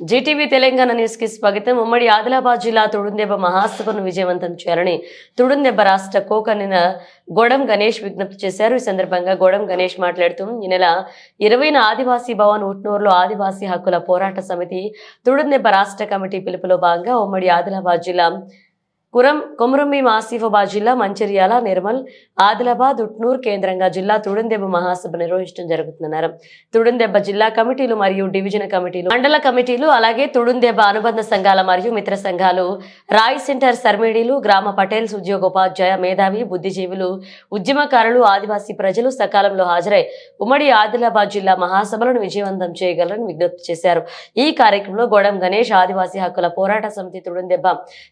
Zee TV Telangana న్యూస్కి స్వాగతం. ఉమ్మడి ఆదిలాబాద్ జిల్లా తుడుందెబ్బ మహాసభను విజయవంతం చేయాలని తుడుందెబ్బ రాష్ట్ర కోకనిన గోడం గణేష్ విజ్ఞప్తి చేశారు. ఈ సందర్భంగా గోడం గణేష్ మాట్లాడుతూ ఈ నెల ఇరవైన ఆదివాసీ భవన్ ఉట్నూరులో ఆదివాసీ హక్కుల పోరాట సమితి తుడుందెబ్బ రాష్ట్ర కమిటీ పిలుపులో భాగంగా ఉమ్మడి ఆదిలాబాద్ జిల్లా కురం కొమరంభీం ఆసిఫాబాద్ జిల్లా మంచిర్యాల నిర్మల్ ఆదిలాబాద్ ఉట్నూర్ కేంద్రంగా జిల్లా తుడుందెబ్బ మహాసభ నిర్వహించడం జరుగుతుందన్నారు తుడుందెబ్బ జిల్లా కమిటీలు మరియు డివిజన్ కమిటీలు మండల కమిటీలు అలాగే తుడుందెబ్బ అనుబంధ సంఘాల మరియు మిత్ర సంఘాలు రాయ్ సెంటర్ సర్మేడీలు గ్రామ పటేల్స్ ఉద్యోగోపాధ్యాయ మేధావి బుద్ధిజీవులు ఉద్యమకారులు ఆదివాసీ ప్రజలు సకాలంలో హాజరై ఉమ్మడి ఆదిలాబాద్ జిల్లా మహాసభలను విజయవంతం చేయగలరని విజ్ఞప్తి చేశారు. ఈ కార్యక్రమంలో గోడం గణేష్ ఆదివాసీ హక్కుల పోరాట సమితి తుడుందెబ్బ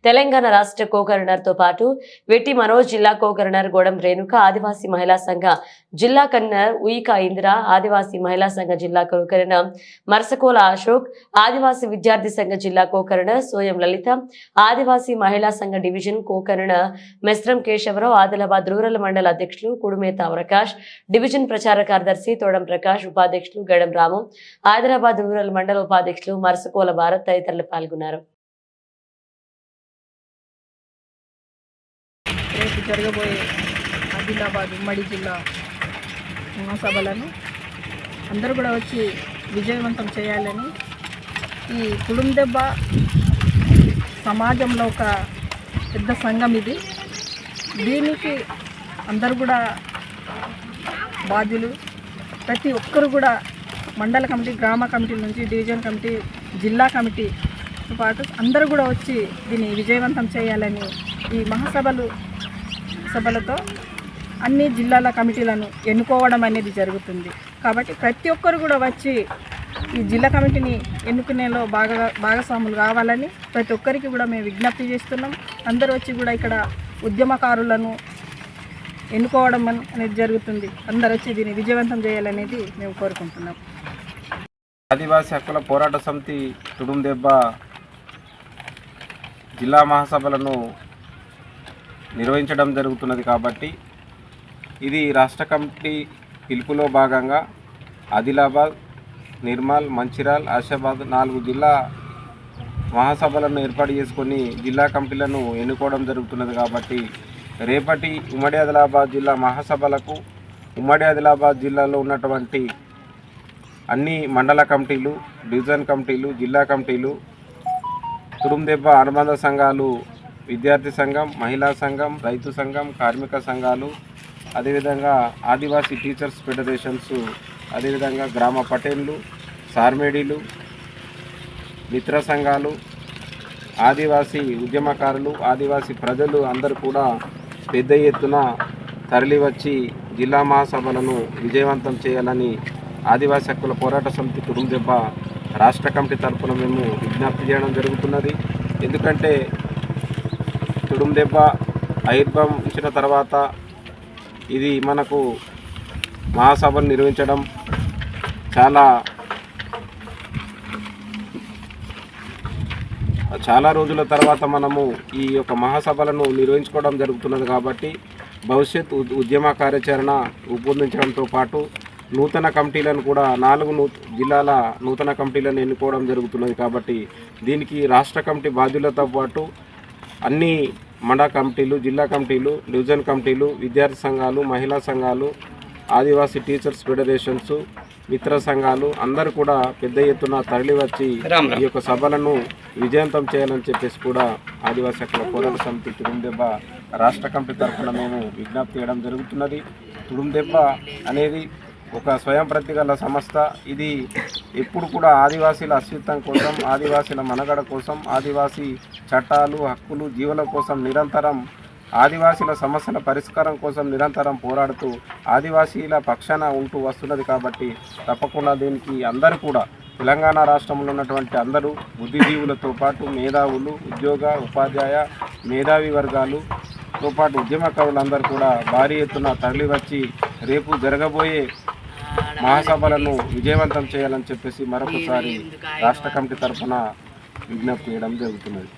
తెలంగాణ రాష్ట్ర కో తో పాటు వెట్టి మనోజ్ జిల్లా కో గవర్నర్ గోడం రేణుక ఆదివాసీ మహిళా సంఘ జిల్లా కన్నర్ ఉయికా ఇందిర ఆదివాసీ మహిళా సంఘ జిల్లా కోకరణ మరసకోల అశోక్ ఆదివాసీ విద్యార్థి సంఘ జిల్లా కోకరణ సోయం లలిత ఆదివాసీ మహిళా సంఘ డివిజన్ కోకరణ మెస్రం కేశవరావు ఆదిలాబాద్ రూరల్ మండల అధ్యక్షులు కుడుమేత ప్రకాష్ డివిజన్ ప్రచార కార్యదర్శి తోడం ప్రకాష్ ఉపాధ్యక్షులు గడం రాము ఆదిలాబాద్ రూరల్ మండల ఉపాధ్యక్షులు మరసకోల భారత్ తదితరులు పాల్గొన్నారు. రేపు జరగబోయే ఆదిలాబాద్ ఉమ్మడి జిల్లా మహాసభలను అందరూ కూడా వచ్చి విజయవంతం చేయాలని ఈ కుడుందెబ్బ సమాజంలో ఒక పెద్ద సంఘం ఇది. దీనికి అందరూ కూడా బాధ్యులు. ప్రతి ఒక్కరు కూడా మండల కమిటీ గ్రామ కమిటీ నుంచి డివిజన్ కమిటీ జిల్లా కమిటీతో పాటు అందరూ కూడా వచ్చి దీన్ని విజయవంతం చేయాలని ఈ మహాసభలు సభలతో అన్ని జిల్లాల కమిటీలను ఎన్నుకోవడం అనేది జరుగుతుంది. కాబట్టి ప్రతి ఒక్కరు కూడా వచ్చి ఈ జిల్లా కమిటీని ఎన్నుకునేలో బాగా భాగస్వాములు కావాలని ప్రతి ఒక్కరికి కూడా మేము విజ్ఞప్తి చేస్తున్నాం. అందరూ వచ్చి కూడా ఇక్కడ ఉద్యమకారులను ఎన్నుకోవడం అనేది జరుగుతుంది. అందరు వచ్చి దీన్ని విజయవంతం చేయాలనేది మేము కోరుకుంటున్నాం. ఆదివాసీ హక్కుల పోరాట సమితి తుడుందెబ్బ జిల్లా మహాసభలను నిర్వహించడం జరుగుతున్నది కాబట్టి ఇది రాష్ట్ర కమిటీ పిలుపులో భాగంగా ఆదిలాబాద్ నిర్మల్ మంచిర్యాల్ ఆశాబాద్ నాలుగు జిల్లా మహాసభలను ఏర్పాటు చేసుకొని జిల్లా కమిటీలను ఎన్నుకోవడం జరుగుతున్నది కాబట్టి రేపటి ఉమ్మడి ఆదిలాబాద్ జిల్లా మహాసభలకు ఉమ్మడి ఆదిలాబాద్ జిల్లాలో ఉన్నటువంటి అన్ని మండల కమిటీలు డివిజన్ కమిటీలు జిల్లా కమిటీలు తుడుందెబ్బ అనుబంధ సంఘాలు విద్యార్థి సంఘం మహిళా సంఘం రైతు సంఘం కార్మిక సంఘాలు అదేవిధంగా ఆదివాసీ టీచర్స్ ఫెడరేషన్స్ అదేవిధంగా గ్రామ పటేళ్ళు సార్మేడీలు మిత్ర సంఘాలు ఆదివాసీ ఉద్యమకారులు ఆదివాసీ ప్రజలు అందరూ కూడా పెద్ద ఎత్తున తరలివచ్చి జిల్లా మహాసభలను విజయవంతం చేయాలని ఆదివాసీ హక్కుల పోరాట సమితి కుటుంబెబ్బ రాష్ట్ర కమిటీ తరఫున మేము విజ్ఞప్తి చేయడం జరుగుతున్నది. ఎందుకంటే తుడుందెబ్బ ఆవిర్భవించిన తర్వాత ఇది మనకు మహాసభలు నిర్వహించడం చాలా చాలా రోజుల తర్వాత మనము ఈ యొక్క మహాసభలను నిర్వహించుకోవడం జరుగుతున్నది కాబట్టి భవిష్యత్ ఉద్యమ కార్యాచరణ రూపొందించడంతో పాటు నూతన కమిటీలను కూడా నాలుగు నూ జిల్లాల నూతన కమిటీలను ఎన్నుకోవడం జరుగుతున్నది కాబట్టి దీనికి రాష్ట్ర కమిటీ బాధ్యులతో పాటు అన్ని మండల కమిటీలు జిల్లా కమిటీలు డివిజన్ కమిటీలు విద్యార్థి సంఘాలు మహిళా సంఘాలు ఆదివాసీ టీచర్స్ ఫెడరేషన్స్ మిత్ర సంఘాలు అందరూ కూడా పెద్ద ఎత్తున తరలివచ్చి ఈ యొక్క సభలను విజయవంతం చేయాలని చెప్పేసి కూడా ఆదివాసీ హక్కుల పోరాట సమితి తుడుందెబ్బ రాష్ట్ర కమిటీ తరఫున మేము విజ్ఞప్తి చేయడం జరుగుతున్నది. తుడుందెబ్బ అనేది ఒక స్వయం ప్రతిగల సంస్థ. ఇది ఎప్పుడు కూడా ఆదివాసీల అస్తిత్వం కోసం ఆదివాసీల మనగడ కోసం ఆదివాసీ చట్టాలు హక్కులు జీవుల కోసం నిరంతరం ఆదివాసీల సమస్యల పరిష్కారం కోసం నిరంతరం పోరాడుతూ ఆదివాసీల పక్షాన ఉంటూ వస్తున్నది కాబట్టి తప్పకుండా దీనికి అందరూ కూడా తెలంగాణ రాష్ట్రంలో ఉన్నటువంటి అందరూ బుద్ధిజీవులతో పాటు మేధావులు ఉద్యోగ ఉపాధ్యాయ మేధావి వర్గాలుతో పాటు ఉద్యమకారులందరూ కూడా భారీ ఎత్తున తరలివచ్చి రేపు జరగబోయే మహాసభలను విజయవంతం చేయాలని చెప్పేసి మరొకసారి రాష్ట్ర కమిటీ తరఫున విజ్ఞప్తి చేయడం జరుగుతున్నది.